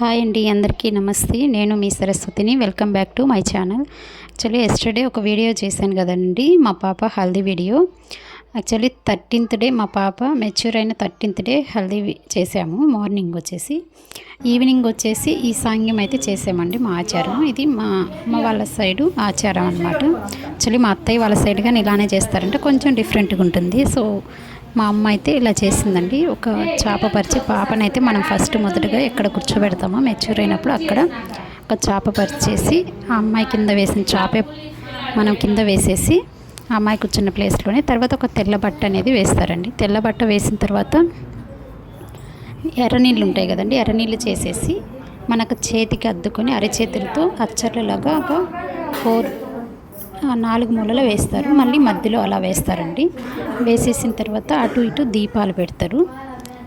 Hi అండి అందరికీ నమస్తే. నేను మీ సరస్వతిని. Welcome back to my channel. Actually yesterday ఒక వీడియో చేశాను కదండి మా పాప haldi video. Actually thirteenth day మా పాప మెచ్యూర్ అయిన థర్టీన్త్ డే హల్దీ చేసాము. మార్నింగ్ వచ్చేసి ఈవినింగ్ వచ్చేసి ఈ సాంగ్యం అయితే చేసామండి మా ఆచారం. ఇది మా అమ్మ వాళ్ళ సైడు ఆచారం అనమాట యాక్చువల్లీ మా అత్తయ్య వాళ్ళ సైడ్ కానీ ఇలానే చేస్తారంటే కొంచెం డిఫరెంట్గా ఉంటుంది. సో మా అమ్మ అయితే ఇలా చేసిందండి. ఒక చేప పరిచి పాపనైతే మనం ఫస్ట్ మొదటగా ఎక్కడ కూర్చోబెడతామో మెచ్యూర్ అయినప్పుడు అక్కడ ఒక చేప పరిచేసి ఆ అమ్మాయి కింద వేసిన చేపే మనం కింద వేసేసి ఆ అమ్మాయి కూర్చున్న ప్లేస్లోనే తర్వాత ఒక తెల్ల బట్ట అనేది వేస్తారండి. తెల్ల బట్ట వేసిన తర్వాత ఎర్రనీళ్ళు ఉంటాయి కదండి ఎర్రనీళ్ళు చేసేసి మనకు చేతికి అద్దుకొని అరచేతులతో అచ్చర్లలాగా ఒక ఫోర్ నాలుగు మూలలో వేస్తారు. మళ్ళీ మధ్యలో అలా వేస్తారండి. వేసేసిన తర్వాత అటు ఇటు దీపాలు పెడతారు.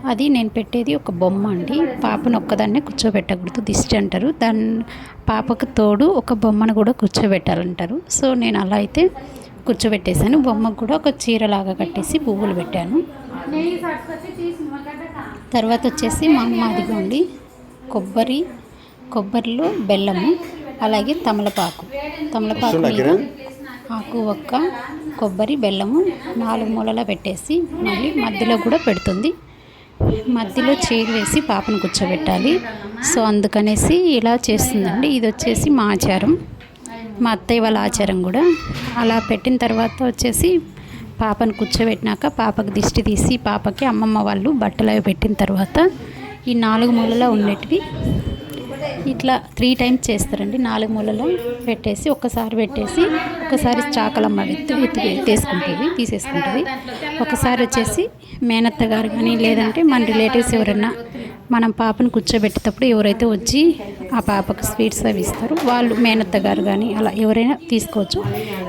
అది నేను పెట్టేది ఒక బొమ్మ అండి. పాపను ఒక్కదాన్నే కూర్చోబెట్టకూడదు. దిష్టి అంటారు. దాని పాపకు తోడు ఒక బొమ్మను కూడా కూర్చోబెట్టాలంటారు. సో నేను అలా అయితే కూర్చోబెట్టేశాను. బొమ్మకు కూడా ఒక చీరలాగా కట్టేసి పువ్వులు పెట్టాను. తర్వాత వచ్చేసి మా అమ్మ అదిగోండి. కొబ్బరి కొబ్బరిలో బెల్లము అలాగే తమలపాకు. తమలపాకు మీద ఆకు ఒక్క కొబ్బరి బెల్లము నాలుగు మూలలా పెట్టేసి మళ్ళీ మధ్యలో కూడా పెడుతుంది. మధ్యలో చేరు వేసి పాపను కూర్చోబెట్టాలి. సో అందుకనేసి ఇలా చేస్తుందండి. ఇది వచ్చేసి మా ఆచారం. మా అత్తయ్య వాళ్ళ ఆచారం కూడా. అలా పెట్టిన తర్వాత వచ్చేసి పాపను కూర్చోబెట్టినాక పాపకు దిష్టి తీసి పాపకి అమ్మమ్మ వాళ్ళు బట్టలు అవి పెట్టిన తర్వాత ఈ నాలుగు మూలలో ఉండేటివి ఇట్లా త్రీ టైమ్స్ చేస్తారండి. నాలుగు మూలలో పెట్టేసి ఒక్కసారి పెట్టేసి ఒకసారి చాకలమ్మ ఎత్తు ఎత్తు ఎత్తేసుకుంటుంది తీసేసుకుంటుంది. ఒకసారి వచ్చేసి మేనత్త గారు కానీ లేదంటే మన రిలేటివ్స్ ఎవరైనా మనం పాపను కూర్చోబెట్టేటప్పుడు ఎవరైతే వచ్చి ఆ పాపకు స్వీట్స్ అవి ఇస్తారు వాళ్ళు మేనత్త గారు కానీ అలా ఎవరైనా తీసుకోవచ్చు.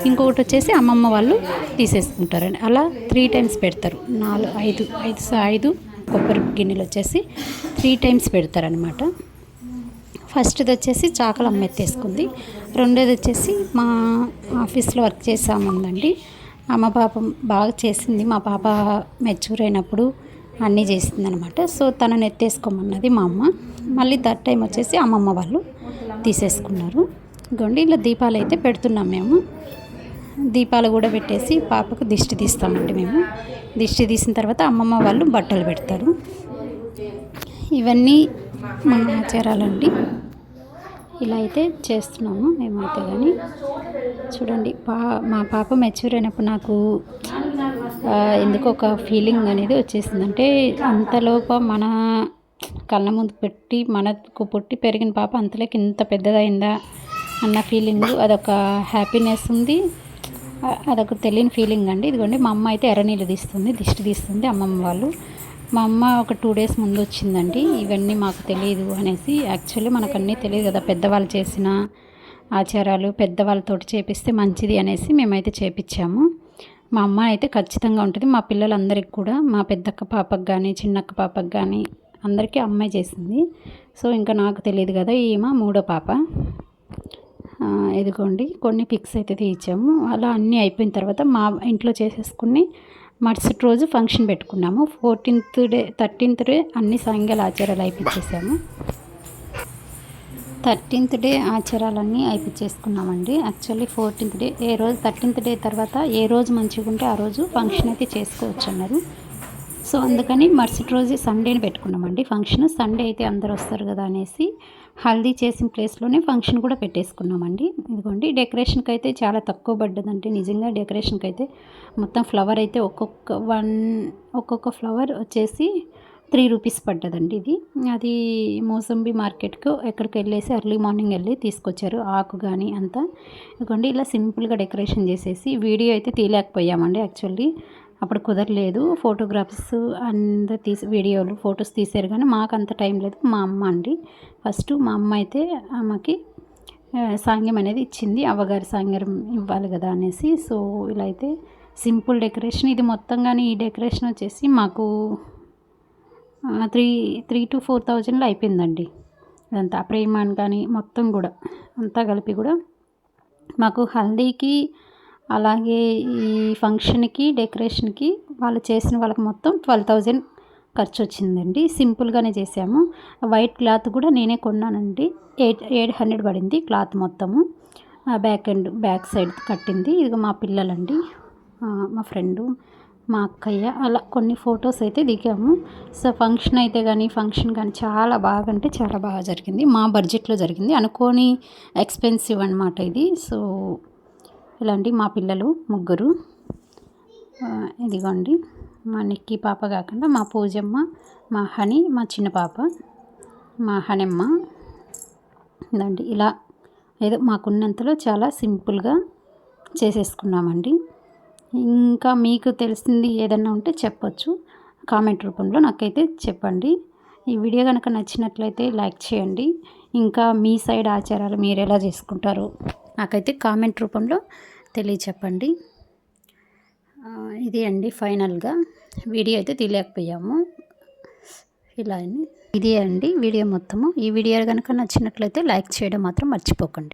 ఇంకొకటి వచ్చేసి అమ్మమ్మ వాళ్ళు తీసేసుకుంటారండి. అలా త్రీ టైమ్స్ పెడతారు. నాలుగు ఐదు ఐదు ఐదు కొబ్బరి గిన్నెలు వచ్చేసి త్రీ టైమ్స్ పెడతారనమాట ఫస్ట్ది వచ్చేసి చాకలు అమ్మెత్తేసుకుంది రెండోది వచ్చేసి మా ఆఫీస్లో వర్క్ చేసామందండి అమ్మ పాప బాగా చేసింది. మా పాప మెచ్యూర్ అయినప్పుడు అన్నీ చేసింది అనమాట సో తనను ఎత్తేసుకోమన్నది మా అమ్మ. మళ్ళీ థర్డ్ టైం వచ్చేసి అమ్మమ్మ వాళ్ళు తీసేసుకున్నారు. ఇదిగోండి ఇలా దీపాలు అయితే పెడుతున్నాం మేము. దీపాలు కూడా పెట్టేసి పాపకు దిష్టి తీస్తామండి మేము. దిష్టి తీసిన తర్వాత అమ్మమ్మ వాళ్ళు బట్టలు పెడతారు. ఇవన్నీ మన ఆచారాలండి. ఇలా అయితే చేస్తున్నాము మేమైతే కానీ చూడండి పా మా పాప మెచ్యూర్ అయినప్పుడు నాకు ఎందుకు ఒక ఫీలింగ్ అనేది వచ్చేసింది. అంటే అంతలోప మన కళ్ళ ముందు పెట్టి మనకు పుట్టి పెరిగిన పాప అంతలోకి ఇంత పెద్దదైందా అన్న ఫీలింగ్ అదొక హ్యాపీనెస్ ఉంది. అదొక తెలియని ఫీలింగ్ అండి. ఇదిగోండి మా అమ్మ అయితే ఎర్రనీళ్ళు తీస్తుంది దిష్టి తీస్తుంది అమ్మమ్మ వాళ్ళు. మా అమ్మ ఒక టూ డేస్ ముందు వచ్చిందండి. ఇవన్నీ మాకు తెలియదు అనేసి యాక్చువల్లీ మనకు అన్నీ తెలియదు కదా పెద్దవాళ్ళు చేసిన ఆచారాలు పెద్దవాళ్ళతోటి చేపిస్తే మంచిది అనేసి మేమైతే చేపించాము మా అమ్మ అయితే ఖచ్చితంగా ఉంటుంది. మా పిల్లలందరికీ కూడా మా పెద్దక్క పాపకు కానీ చిన్నక్క పాపకు కానీ అందరికీ అమ్మాయి చేసింది. సో ఇంకా నాకు తెలియదు కదా ఈమె మూడో పాప. ఇదిగోండి కొన్ని పిక్స్ అయితే తీయించాము అలా అన్నీ అయిపోయిన తర్వాత మా ఇంట్లో చేసేసుకుని మరుసటి రోజు ఫంక్షన్ పెట్టుకున్నాము. ఫోర్టీన్త్ డే థర్టీన్త్ డే అన్ని సాయంకాల ఆచారాలు అయిపించేసాము. థర్టీన్త్ డే ఆచారాలన్నీ అయిపించేసుకున్నామండి. యాక్చువల్లీ ఫోర్టీన్త్ డే ఏ రోజు థర్టీన్త్ డే తర్వాత ఏ రోజు మంచిగా ఉంటే ఆ రోజు ఫంక్షన్ అయితే చేసుకోవచ్చు అన్నారు సో అందుకని మరుసటి రోజు సండేని పెట్టుకున్నామండి. ఫంక్షన్ సండే అయితే అందరు వస్తారు కదా అనేసి హల్దీ చేసిన ప్లేస్లోనే ఫంక్షన్ కూడా పెట్టేసుకున్నామండి. ఇదిగోండి డెకరేషన్కి అయితే చాలా తక్కువ పడ్డదండి నిజంగా డెకరేషన్కి అయితే మొత్తం ఫ్లవర్ అయితే ఒక్కొక్క వన్ ఒక్కొక్క ఫ్లవర్ వచ్చేసి త్రీ రూపీస్ పడ్డదండి ఇది. అది మోసంబి మార్కెట్కు ఎక్కడికి వెళ్ళేసి ఎర్లీ మార్నింగ్ వెళ్ళి తీసుకొచ్చారు ఆకు కానీ అంతా. ఇదిగోండి ఇలా సింపుల్గా డెకరేషన్ చేసేసి వీడియో అయితే తీయలేకపోయామండి యాక్చువల్లీ. అప్పుడు కుదరలేదు. ఫోటోగ్రాఫ్స్ అందరు తీసి వీడియోలు ఫొటోస్ తీసారు కానీ మాకు అంత టైం లేదు. మా అమ్మ అండి. ఫస్ట్ మా అమ్మ అయితే ఆమెకి సాంగ్యం అనేది ఇచ్చింది. అవ్వగారి సాంగ్యం ఇవ్వాలి కదా అనేసి. సో ఇలా అయితే సింపుల్ డెకరేషన్. ఇది మొత్తం కానీ ఈ డెకరేషన్ వచ్చేసి మాకు త్రీ త్రీ టు ఫోర్ థౌజండ్లో అయిపోయిందండి. ఇదంతా. ప్రేమాన్ కానీ మొత్తం కూడా అంతా కలిపి కూడా మాకు హల్దీకి అలాగే ఈ ఫంక్షన్కి డెకరేషన్కి వాళ్ళు చేసిన వాళ్ళకి మొత్తం ట్వెల్వ్ థౌజండ్ ఖర్చు వచ్చిందండి సింపుల్గానే చేసాము వైట్ క్లాత్ కూడా నేనే కొన్నానండి. ఎయిట్ ఎయిట్ హండ్రెడ్ పడింది క్లాత్ మొత్తము. ఆ బ్యాక్ అండ్ బ్యాక్ సైడ్ కట్టింది. ఇది మా పిల్లలండి. మా ఫ్రెండు మా అక్కయ్య అలా కొన్ని ఫొటోస్ అయితే దిగాము. సో ఫంక్షన్ అయితే కానీ ఫంక్షన్ కానీ చాలా బాగా అంటే చాలా బాగా జరిగింది. మా బడ్జెట్లో జరిగింది. అనుకోని ఎక్స్పెన్సివ్ అనమాట ఇది. సో ఇలాంటి మా పిల్లలు ముగ్గురు. ఇదిగోండి. మా నిక్కీ పాప కాకుండా మా పూజమ్మ మా హని మా చిన్న పాప మా హనమ్మ. ఇదండి. ఇలా ఏదో మాకున్నంతలో చాలా సింపుల్గా చేసేసుకున్నామండి. ఇంకా మీకు తెలిసింది ఏదన్నా ఉంటే చెప్పొచ్చు. కామెంట్ రూపంలో నాకైతే చెప్పండి. ఈ వీడియో కనుక నచ్చినట్లయితే లైక్ చేయండి. ఇంకా మీ సైడ్ ఆచారాలు మీరు ఎలా చేసుకుంటారు? నాకైతే కామెంట్ రూపంలో తెలియచెప్పండి. ఇది అండి ఫైనల్గా. వీడియో అయితే తీయలేకపోయాము. ఇలా అని ఇదే అండి వీడియో మొత్తము. ఈ వీడియో కనుక నచ్చినట్లయితే లైక్ చేయడం మాత్రం మర్చిపోకండి.